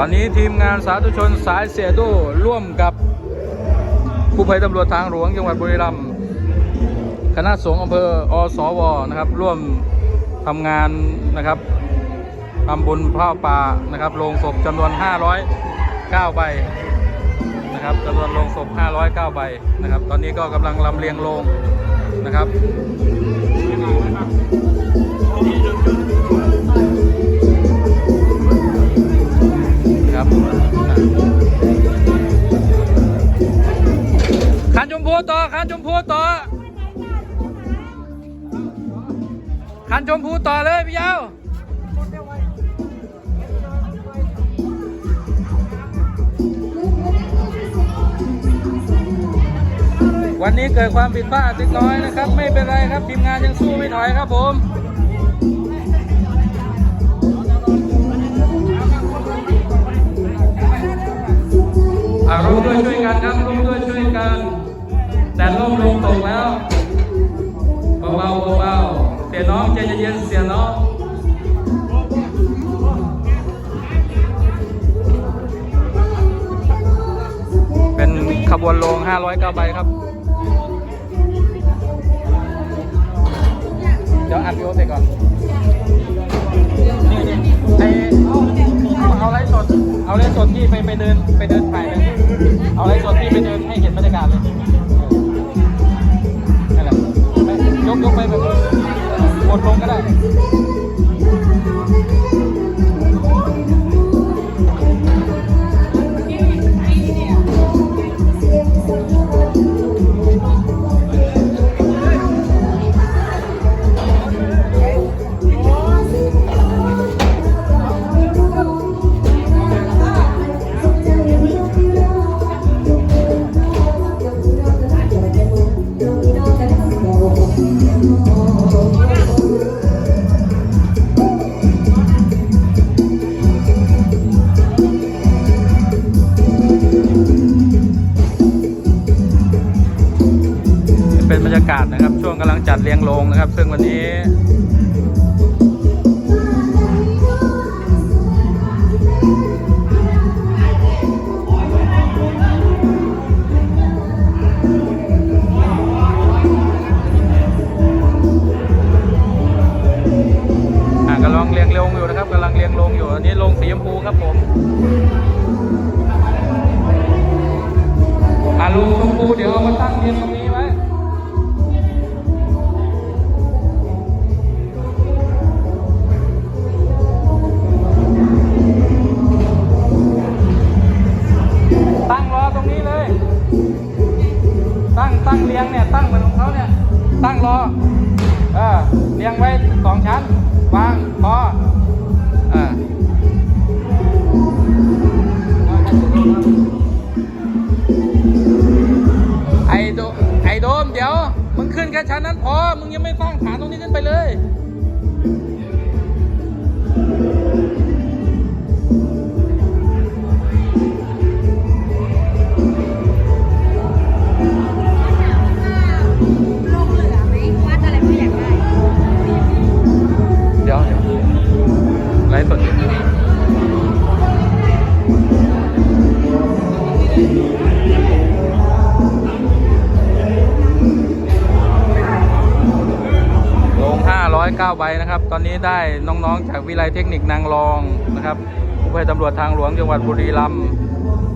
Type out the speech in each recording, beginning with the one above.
ตอนนี้ทีมงานสาธุชนสายเสียโดร่วมกับผู้ภัยตำรวจทางหลวงจังหวัดบุรีรัมย์คณะสงฆ์อำเภออสวนะครับ ร่วมทำงานนะครับทำบุญผ้าป่านะครับโรงศพจำนวน 509 ใบนะครับจำนวนโรงศพ 509 ใบนะครับ ตอนนี้ก็กำลังลำเลียงโลงนะครับ ชมพูต่อขันชมพูต่อขันชมพูต่อเลยพี่ยาววันนี้เกิดความผิดพลาดเล็กน้อยนะครับ ไม่เป็นไรครับทีมงานยังสู้ไม่ถอยครับผมอาร่วมด้วยช่วยกันครับร่วมด้วย แต่ล่มลงตกแล้วเบาๆเบาๆเสียน้องใจเย็นๆเสียน้องเป็นขบวนโลง 509 ใบครับ เดี๋ยวอัดวิดีโอเสร็จก่อนนี่นี่ไอเอาเอาไลฟ์สด เอาไลฟ์สดที่ไปไปเดินไปเดินถ่ายเลยเอาไลฟ์สดที่ไปเดินให้เห็นบรรยากาศเลย ยกยกไปแบบกดลงก็ได้ รรยากาศนะครับ ช่วงกำลังจัดเรียงโรงนะครับ ซึ่งวันนี้กำลังเรียงโรงอยู่นะครับกำลังเรียงโรงอยู่อันนี้โรงสีชมพูครับผม ตั้งตั้งเรียงเนี่ยตั้งเหมือนของเขาเนี่ยตั้งรอเออเรียงไว้สองชั้นวางพอเออไอโดไอโดมเดี๋ยวมึงขึ้นแค่ชั้นนั้นพอมึงยังไม่สร้างฐานตรงนี้ขึ้นไปเลย 109ใบนะครับ ตอนนี้ได้น้องๆ จากวิไลเทคนิคนางรองนะครับผู้ภัยตำรวจทางหลวงจังหวัดบุรีรัมย์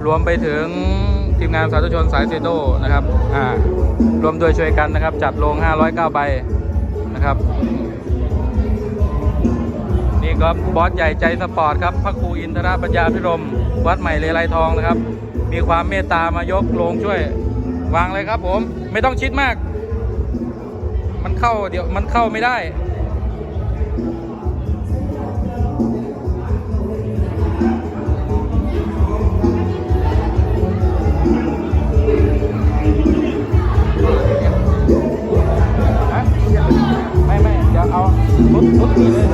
รวมไปถึงทีมงานสาธารณชนสายเซโดนะครับอ่ารวมโดยช่วยกันนะครับ จัดโรง509ใบนะครับ นี่ก็บอสใหญ่ใจสปอร์ตครับพระครูอินทราปัญญาพิรม วัดใหม่เลไลทองนะครับ มีความเมตตามายกโรงช่วยวางเลยครับผม ไม่ต้องชิดมาก มันเข้าเดี๋ยวมันเข้าไม่ได้ ยวเอาทุบทุบนี่เลย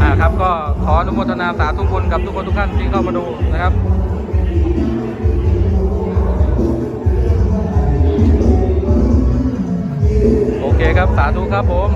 อ่าครับก็ขออนุโมทนาสาธุบุญกับทุกคนทุกท่านที่เข้ามาดูนะครับโอเคครับสาธุครับผม